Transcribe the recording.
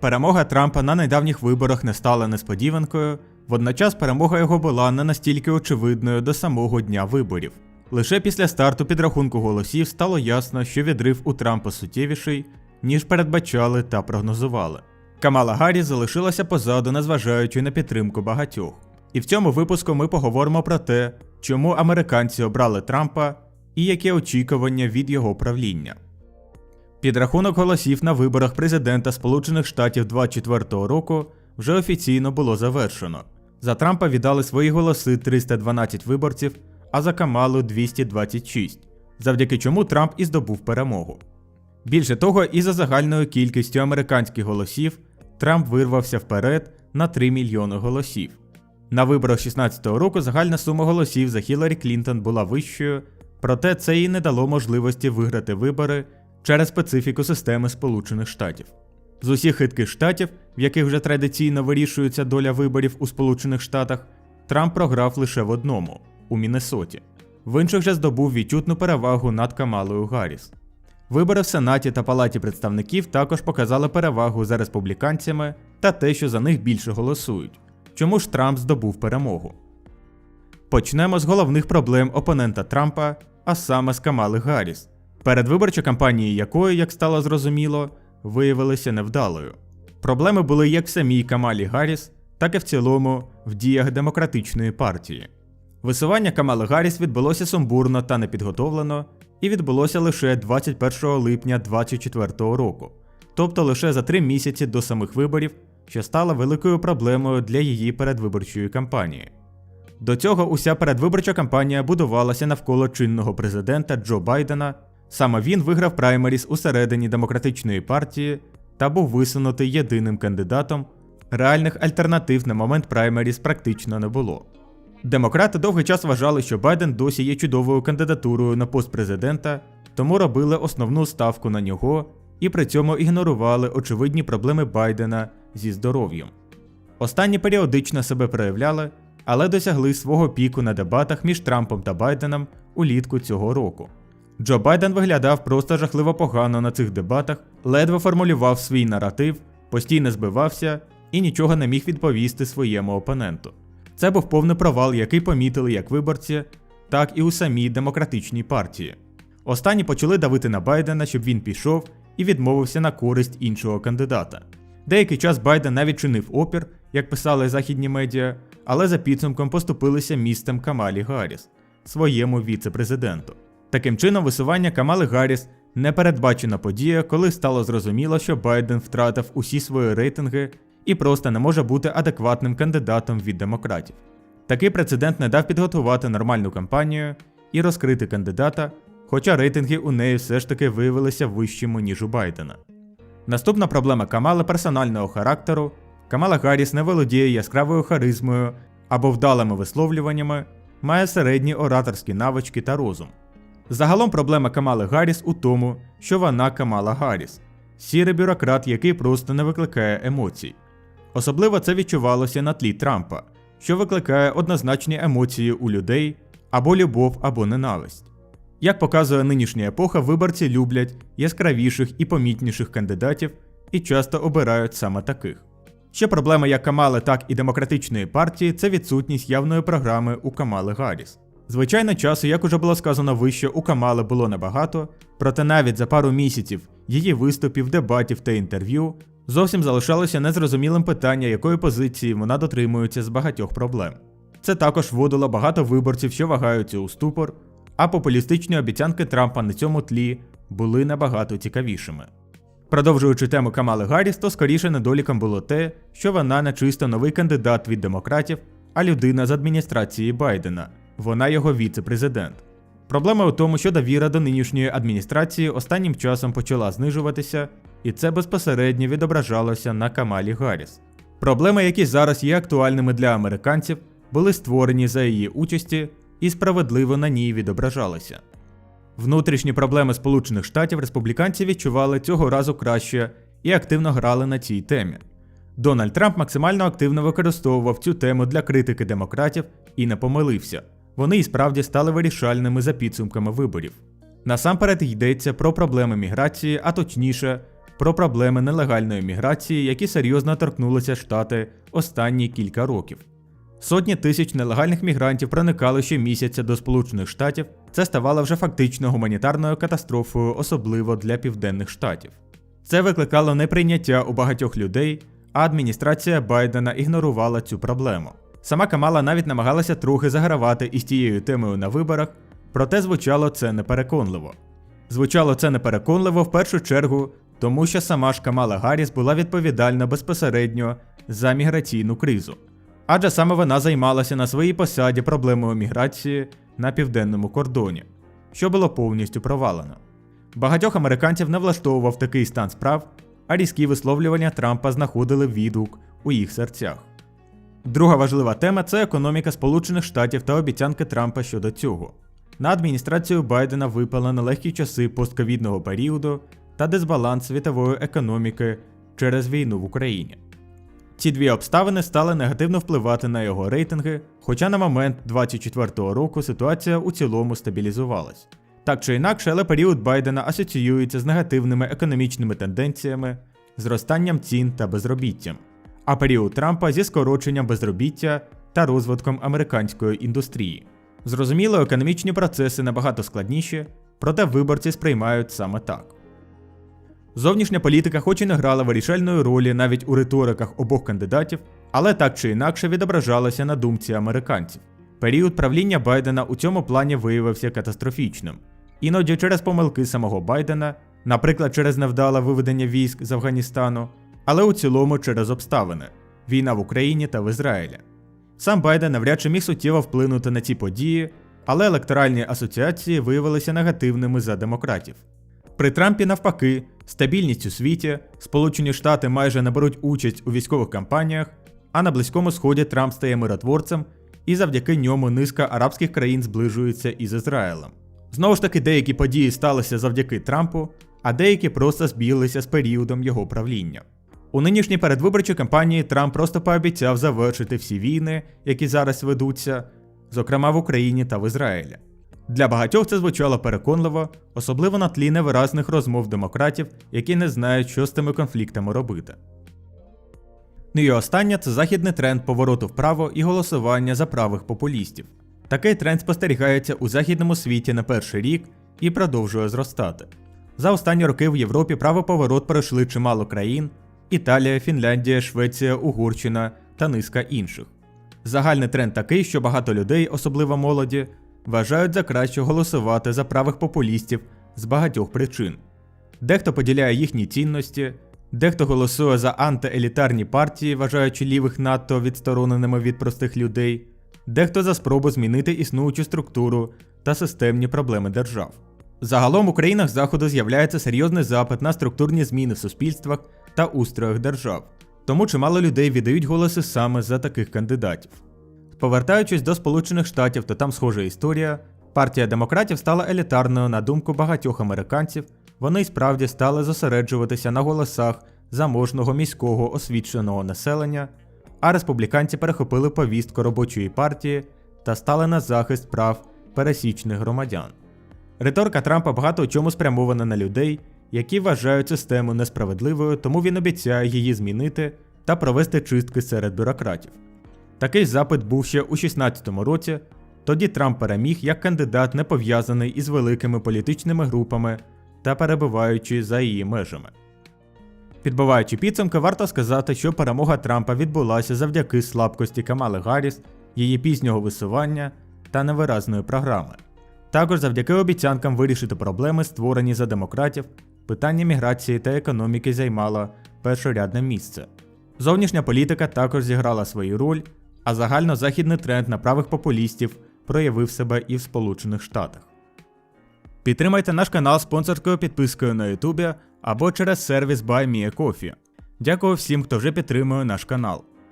Перемога Трампа на недавніх виборах не стала несподіванкою, водночас перемога його була не настільки очевидною до самого дня виборів. Лише після старту підрахунку голосів стало ясно, що відрив у Трампа суттєвіший, ніж передбачали та прогнозували. Камала Гарріс залишилася позаду, незважаючи на підтримку багатьох. І в цьому випуску ми поговоримо про те, чому американці обрали Трампа і які очікування від його правління. Підрахунок голосів на виборах президента Сполучених Штатів 24 року вже офіційно було завершено. За Трампа віддали свої голоси 312 виборців, а за Камалу 226, завдяки чому Трамп і здобув перемогу. Більше того, і за загальною кількістю американських голосів Трамп вирвався вперед на 3 мільйони голосів. На виборах 16-го року загальна сума голосів за Хіларі Клінтон була вищою, проте це їй не дало можливості виграти вибори через специфіку системи Сполучених Штатів. З усіх хитких штатів, в яких вже традиційно вирішується доля виборів у Сполучених Штатах, Трамп програв лише в одному у Міннесоті. В інших же здобув відчутну перевагу над Камалою Гарріс. Вибори в Сенаті та Палаті представників також показали перевагу за республіканцями та те, що за них більше голосують. Чому ж Трамп здобув перемогу? Почнемо з головних проблем опонента Трампа, а саме з Камали Гарріс, передвиборча кампанії якої, як стало зрозуміло, виявилася невдалою. Проблеми були як в самій Камалі Гарріс, так і в цілому в діях демократичної партії. Висування Камали Гарріс відбулося сумбурно та непідготовлено, і відбулося лише 21 липня 2024 року, тобто лише за три місяці до самих виборів, що стало великою проблемою для її передвиборчої кампанії. До цього уся передвиборча кампанія будувалася навколо чинного президента Джо Байдена. Саме він виграв праймеріс усередині демократичної партії та був висунутий єдиним кандидатом. Реальних альтернатив на момент праймеріс практично не було. Демократи довгий час вважали, що Байден досі є чудовою кандидатурою на пост президента, тому робили основну ставку на нього і при цьому ігнорували очевидні проблеми Байдена зі здоров'ям. Останні періодично себе проявляли, але досягли свого піку на дебатах між Трампом та Байденом улітку цього року. Джо Байден виглядав просто жахливо погано на цих дебатах, ледве формулював свій наратив, постійно збивався і нічого не міг відповісти своєму опоненту. Це був повний провал, який помітили як виборці, так і у самій демократичній партії. Останні почали давити на Байдена, щоб він пішов і відмовився на користь іншого кандидата. Деякий час Байден навіть чинив опір, як писали західні медіа, але за підсумком поступилися містом Камалі Гарріс, своєму віце-президенту. Таким чином, висування Камали Гарріс непередбачена подія, коли стало зрозуміло, що Байден втратив усі свої рейтинги і просто не може бути адекватним кандидатом від демократів. Такий прецедент не дав підготувати нормальну кампанію і розкрити кандидата, хоча рейтинги у неї все ж таки виявилися вищими, ніж у Байдена. Наступна проблема Камали персонального характеру. Камала Гарріс не володіє яскравою харизмою або вдалими висловлюваннями, має середні ораторські навички та розум. Загалом проблема Камали Гарріс у тому, що вона Камала Гарріс, сірий бюрократ, який просто не викликає емоцій. Особливо це відчувалося на тлі Трампа, що викликає однозначні емоції у людей або любов, або ненависть. Як показує нинішня епоха, виборці люблять яскравіших і помітніших кандидатів і часто обирають саме таких. Ще проблема як Камали, так і демократичної партії це відсутність явної програми у Камали Гарріс. Звичайно, часу, як уже було сказано вище, у Камали було небагато, проте навіть за пару місяців її виступів, дебатів та інтерв'ю зовсім залишалося незрозумілим питання, якої позиції вона дотримується з багатьох проблем. Це також вводило багато виборців, що вагаються у ступор, а популістичні обіцянки Трампа на цьому тлі були набагато цікавішими. Продовжуючи тему Камали Гарріс, то скоріше недоліком було те, що вона не чисто новий кандидат від демократів, а людина з адміністрації Байдена. Вона його віце-президент. Проблема у тому, що довіра до нинішньої адміністрації останнім часом почала знижуватися, і це безпосередньо відображалося на Камалі Гарріс. Проблеми, які зараз є актуальними для американців, були створені за її участі і справедливо на ній відображалися. Внутрішні проблеми Сполучених Штатів республіканці відчували цього разу краще і активно грали на цій темі. Дональд Трамп максимально активно використовував цю тему для критики демократів і не помилився. Вони і справді стали вирішальними за підсумками виборів. Насамперед йдеться про проблеми міграції, а точніше, про проблеми нелегальної міграції, які серйозно торкнулися штати останні кілька років. Сотні тисяч нелегальних мігрантів проникали щомісяця до Сполучених Штатів. Це ставало вже фактично гуманітарною катастрофою, особливо для південних штатів. Це викликало неприйняття у багатьох людей, а адміністрація Байдена ігнорувала цю проблему. Сама Камала навіть намагалася трохи загравати із тією темою на виборах, проте звучало це непереконливо. Звучало це непереконливо в першу чергу, тому що сама ж Камала Гарріс була відповідальна безпосередньо за міграційну кризу. Адже саме вона займалася на своїй посаді проблемою міграції на південному кордоні, що було повністю провалено. Багатьох американців не влаштовував такий стан справ, а різкі висловлювання Трампа знаходили відгук у їх серцях. Друга важлива тема це економіка Сполучених Штатів та обіцянки Трампа щодо цього. На адміністрацію Байдена випали нелегкі часи постковідного періоду та дисбаланс світової економіки через війну в Україні. Ці дві обставини стали негативно впливати на його рейтинги, хоча на момент 2024 року ситуація у цілому стабілізувалась. Так чи інакше, але період Байдена асоціюється з негативними економічними тенденціями, зростанням цін та безробіттям, а період Трампа зі скороченням безробіття та розвитком американської індустрії. Зрозуміло, економічні процеси набагато складніші, проте виборці сприймають саме так. Зовнішня політика хоч і не грала вирішальної ролі навіть у риториках обох кандидатів, але так чи інакше відображалася на думці американців. Період правління Байдена у цьому плані виявився катастрофічним. Іноді через помилки самого Байдена, наприклад, через невдале виведення військ з Афганістану, але у цілому через обставини війна в Україні та в Ізраїлі. Сам Байден навряд чи міг суттєво вплинути на ці події, але електоральні асоціації виявилися негативними за демократів. При Трампі, навпаки, стабільність у світі, Сполучені Штати майже не беруть участь у військових кампаніях, а на Близькому Сході Трамп стає миротворцем, і завдяки ньому низка арабських країн зближується із Ізраїлем. Знову ж таки, деякі події сталися завдяки Трампу, а деякі просто збіглися з періодом його правління. У нинішній передвиборчій кампанії Трамп просто пообіцяв завершити всі війни, які зараз ведуться, зокрема в Україні та в Ізраїлі. Для багатьох це звучало переконливо, особливо на тлі невиразних розмов демократів, які не знають, що з тими конфліктами робити. Ну і останнє це західний тренд повороту вправо і голосування за правих популістів. Такий тренд спостерігається у західному світі на перший рік і продовжує зростати. За останні роки в Європі правий поворот пройшли чимало країн: Італія, Фінляндія, Швеція, Угорщина та низка інших. Загальний тренд такий, що багато людей, особливо молоді, вважають за краще голосувати за правих популістів з багатьох причин. Дехто поділяє їхні цінності, дехто голосує за антиелітарні партії, вважаючи лівих надто відстороненими від простих людей, дехто за спробу змінити існуючу структуру та системні проблеми держав. Загалом у країнах Заходу з'являється серйозний запит на структурні зміни в суспільствах та устроях держав, тому чимало людей віддають голоси саме за таких кандидатів. Повертаючись до Сполучених Штатів, то там схожа історія. Партія демократів стала елітарною на думку багатьох американців. Вони справді стали зосереджуватися на голосах заможного міського освіченого населення, а республіканці перехопили повістку робочої партії та стали на захист прав пересічних громадян. Риторика Трампа багато у чому спрямована на людей, які вважають систему несправедливою, тому він обіцяє її змінити та провести чистки серед бюрократів. Такий запит був ще у 2016 році. Тоді Трамп переміг як кандидат, не пов'язаний із великими політичними групами та перебуваючи за її межами. Підбиваючи підсумки, варто сказати, що перемога Трампа відбулася завдяки слабкості Камали Гарріс, її пізнього висування та невиразної програми. Також завдяки обіцянкам вирішити проблеми, створені за демократів, питання міграції та економіки займало першорядне місце. Зовнішня політика також зіграла свою роль, а загальнозахідний тренд на правих популістів проявив себе і в Сполучених Штатах. Підтримайте наш канал спонсорською підпискою на Ютубі або через сервіс BuyMeACoffee. Дякую всім, хто вже підтримує наш канал.